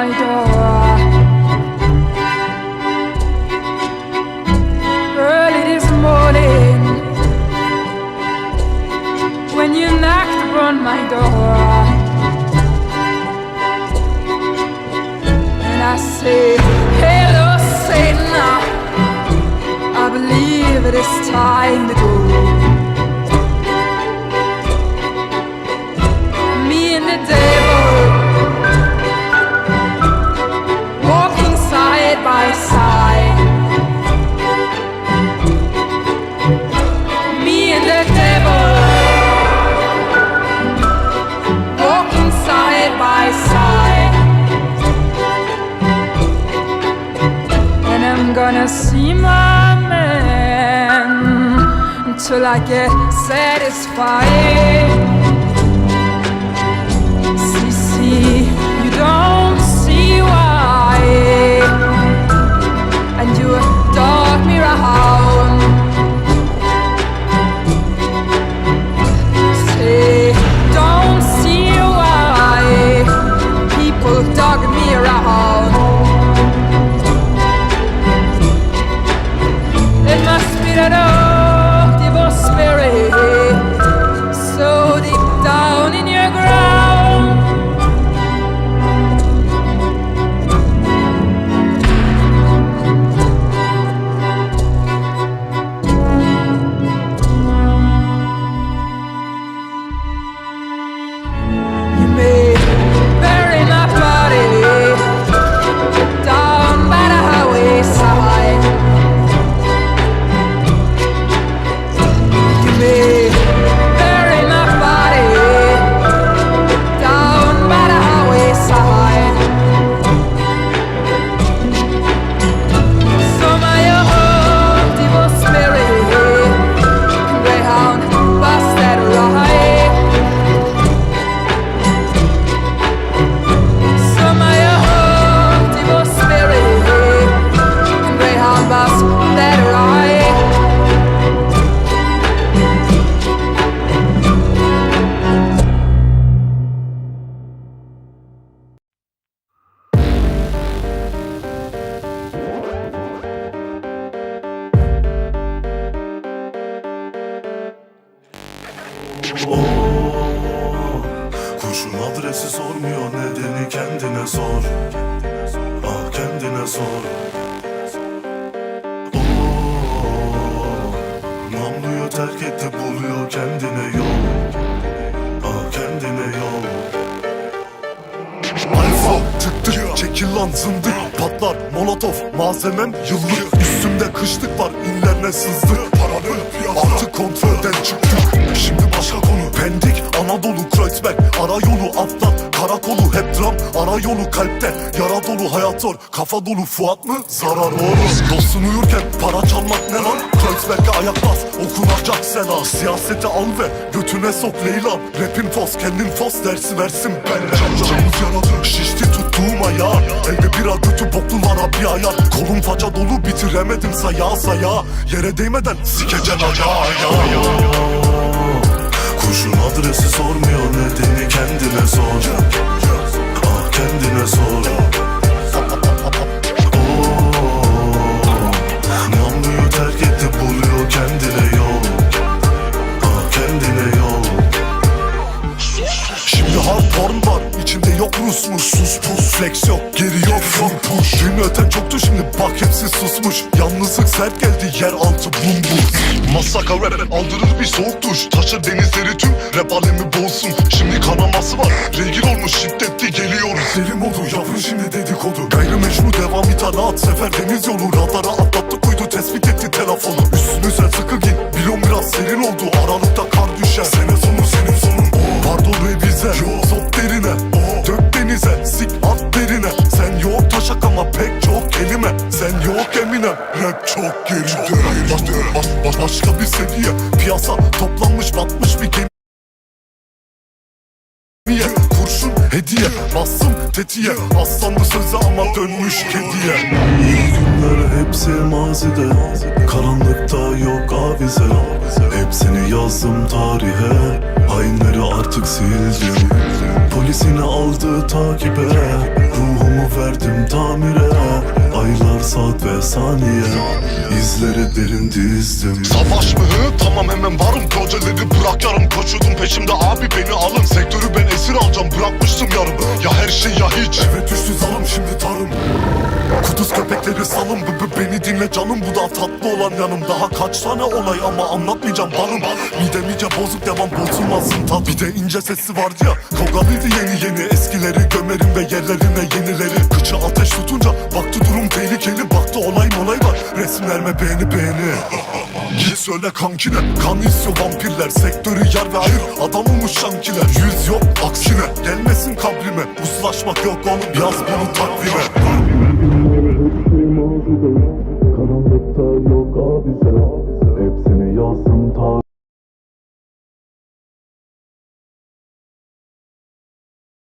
my door. Early this morning, when you knocked upon my door, and I said, Hello, Satan. I believe it is time to go. Me and the devil until I get satisfied. See, see, you don't Kuşun adresi sormuyor nedeni kendine sor. Ah kendine sor. Oo, Namluyu terk etti buluyor kendine yol. Ah kendine yol. Alfa tık tık çekil lan zındık Patlar molotof malzemem yıllık. Üstümde kışlık var inlerine sızdı Paranın artık kontrolden çıktık. Şimdi başka konu Pendik Anadolu dram Ara yolu kalpte Yara dolu hayat zor. Kafa dolu Fuat mı? Zarar oğlum Dostun uyurken para çalmak ne lan? Kreuzberg'e ayak bas Okunacak selam Siyasete al ve götüne sok Leylan Rapin fos kendin fos dersi versin ben. Canımız yaradı şişti tuttuğum ayağı Elde bira götü boklulara bir ayar Kolum faca dolu bitiremedim saya saya. Yere değmeden sikecen ayağı. Kuşun adresi sormuyor nedeni kendine sor yok Rusmuş Sus pus flex yok geri yok full push. Düğünü öten çoktu şimdi bak hepsi susmuş. Yalnızlık sert geldi yer altı bum bum Masaka rap aldırır bir soğuk duş. Taşır denizleri tüm rap alemi boğsun Şimdi kanaması var regil olmuş şiddetli geliyoruz. Deli modu yavru şimdi dedikodu. Gayrimeşru devam itaat sefer deniz yolu. Radara atlattık uydu tespit etti Rap çok geride baş, baş, baş, Başka bir seviye Piyasa toplanmış batmış bir gemi Niye? Kurşun hediye Bassım tetiğe. Aslanlı sözü ama dönmüş kediye. İyi günler hepsi mazide. Karanlıkta yok avize. Hepsini yazdım tarihe. Hainleri artık sildim. Polis Polisini aldı takibe. Ruhumu verdim tamire Aylar saat ve saniye. İzleri derin dizdim. Savaş mı? Hı? Tamam hemen varım. Projeleri bırak yarım Koşuyordum. Peşimde abi beni alın. Sektörü ben esir alacağım. Bırakmıştım yarım Ya her şey ya hiç. Evet düştü zalım şimdi tarım. Kuduz köpekleri salın. Bu, bu beni dinle canım. Bu da tatlı olan yanım. Daha kaç tane olay ama anlatmayacağım. Balım Midem iyice bozuk devam bozulmasın tat. Bir de ince sesi vardı ya Kavgalıydı yeni yeni. Eskileri gömerim ve yerlerine yenileri. Kıçı ateş tutunca Baktı durum tehlikeli Baktı olay molay var. Resimlerime beğeni beğeni. Git söyle kankine Kan istiyor vampirler. Sektörü yer ve ayır Adamımış şankiler Yüz yok aksine. Gelmesin kabrime Uzlaşmak yok oğlum Yaz bunu takvime